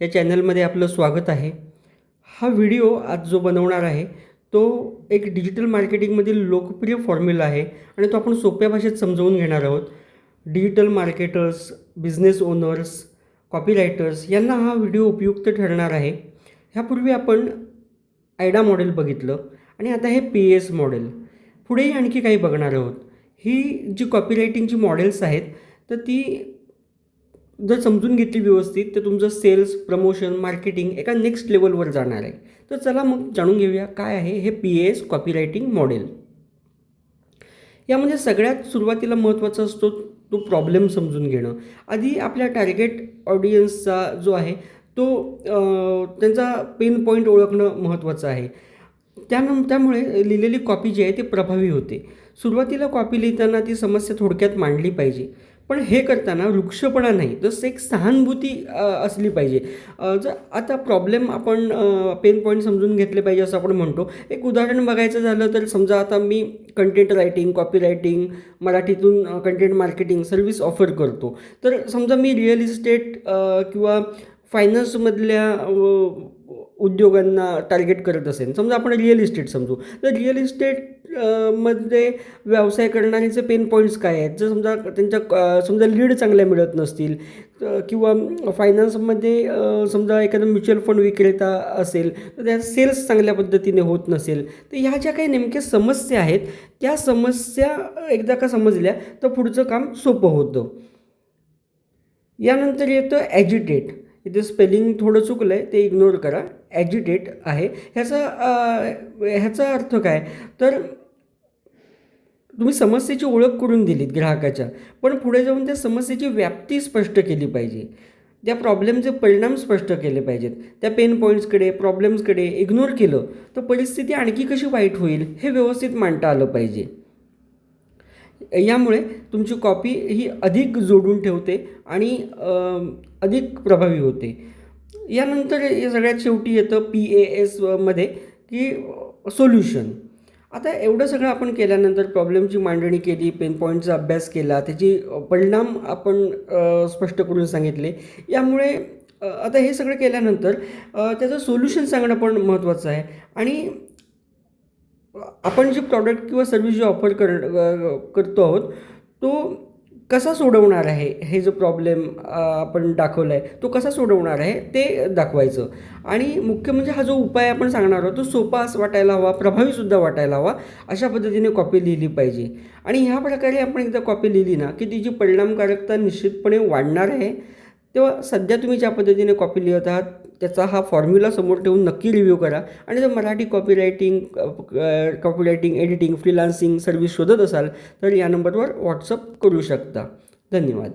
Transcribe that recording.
या चॅनलमध्ये आपलं स्वागत आहे. हा व्हिडिओ आज जो बनवणार आहे तो एक डिजिटल मार्केटिंगमधील लोकप्रिय फॉर्म्युला आहे आणि तो आपण सोप्या भाषेत समजावून घेणार आहोत. Digital marketers business owners copywriters यांना हा व्हिडिओ उपयुक्त ठरणार आहे. ह्यापूर्वी आपण आयडा मॉडेल बघितलं आणि आता हे पी एस मॉडेल. पुढेही आणखी काही बघणार आहोत. ही जी कॉपीरायटिंगची मॉडेल्स आहेत तर ती जर समजून घेतली व्यवस्थित तर तुमचं सेल्स प्रमोशन मार्केटिंग एका नेक्स्ट लेवलवर जाणार आहे. तर चला मग जाणून घेऊया काय आहे हे पी एस कॉपीरायटिंग मॉडेल यामध्ये सगळ्यात सुरुवातीला महत्त्वाचा असतो तो प्रॉब्लेम समजून घेणं. आधी आपल्या टार्गेट ऑडियन्सचा जो आहे तो त्यांचा पेन पॉईंट ओळखणं महत्त्वाचं आहे. त्यानं त्यामुळे लिहिलेली कॉपी जी आहे ती प्रभावी होते. सुरुवातीला कॉपी लिहिताना ती समस्या थोडक्यात मांडली पाहिजे. पण हे करताना वृक्षपणा नाही तर एक सहानुभूती असली पाहिजे. जर आता प्रॉब्लेम आपण पेन पॉईंट समजून घेतले पाहिजे असं आपण म्हणतो. एक उदाहरण बघायचं झालं तर समजा आता मी कंटेंट रायटिंग कॉपी रायटिंग मराठीतून कंटेंट मार्केटिंग सर्व्हिस ऑफर करतो. तर समजा मी रिअल इस्टेट किंवा फायनान्समधल्या उद्योगांना टार्गेट करत असेल. समजा आपण रिअल इस्टेट समजू. तर रिअल इस्टेटमध्ये व्यवसाय करणाऱ्यांचे पेन पॉईंट्स काय आहेत? जर समजा त्यांच्या समजा लीड चांगल्या मिळत नसतील किंवा फायनान्समध्ये समजा एखादा म्युच्युअल फंड विक्रेता असेल तर त्या सेल्स चांगल्या पद्धतीने होत नसेल तर ह्या ज्या काही नेमक्या समस्या आहेत त्या समस्या एकदा का समजल्या तर पुढचं काम सोपं होतं. यानंतर येतं ॲजिटेट इथे स्पेलिंग थोडं चुकलं आहे ते इग्नोर करा. ॲजिटेट आहे. ह्याचा ह्याचा अर्थ काय? तर तुम्ही समस्येची ओळख करून दिलीत ग्राहकाच्या पण पुढे जाऊन त्या समस्येची व्याप्ती स्पष्ट केली पाहिजे. त्या प्रॉब्लेमचे परिणाम स्पष्ट केले पाहिजेत. त्या पेन पॉईंट्सकडे प्रॉब्लेम्सकडे इग्नोर केलं तर परिस्थिती आणखी कशी वाईट होईल हे व्यवस्थित मांडता आलं पाहिजे. यामुळे तुमची कॉपी ही अधिक जोडून ठेवते आणि अधिक प्रभावी होते. यानंतर या सगळ्यात शेवटी येतं पी ए एसमध्ये की सोल्युशन आता एवढं सगळं आपण केल्यानंतर प्रॉब्लेमची मांडणी केली पेन पॉईंटचा अभ्यास केला त्याची परिणाम आपण स्पष्ट करून सांगितले. यामुळे आता हे सगळं केल्यानंतर त्याचं सोल्युशन सांगणं पण महत्त्वाचं आहे. आणि आपण जे प्रॉडक्ट किंवा सर्विस जे ऑफर कर करतो आहोत तो कसा सोडवणार आहे हे जो प्रॉब्लेम आपण दाखवला आहे तो कसा सोडवणार आहे ते दाखवायचं. आणि मुख्य म्हणजे हा जो उपाय आपण सांगणार आहोत तो सोपा असं वाटायला हवा प्रभावीसुद्धा वाटायला हवा अशा पद्धतीने कॉपी लिहिली पाहिजे. आणि ह्या प्रकारे आपण एकदा कॉपी लिहिली ना की तिची परिणामकारकता निश्चितपणे वाढणार आहे तेव्हा सध्या तुम्ही ज्या पद्धतीने कॉपी लिहित आहात त्याचा हा फॉर्म्युला समोर ठेवून नक्की रिव्ह्यू करा. आणि जर Marathi copywriting copywriting editing freelancing service शोधत असाल तर या नंबरवर व्हॉट्सअप करू शकता. धन्यवाद.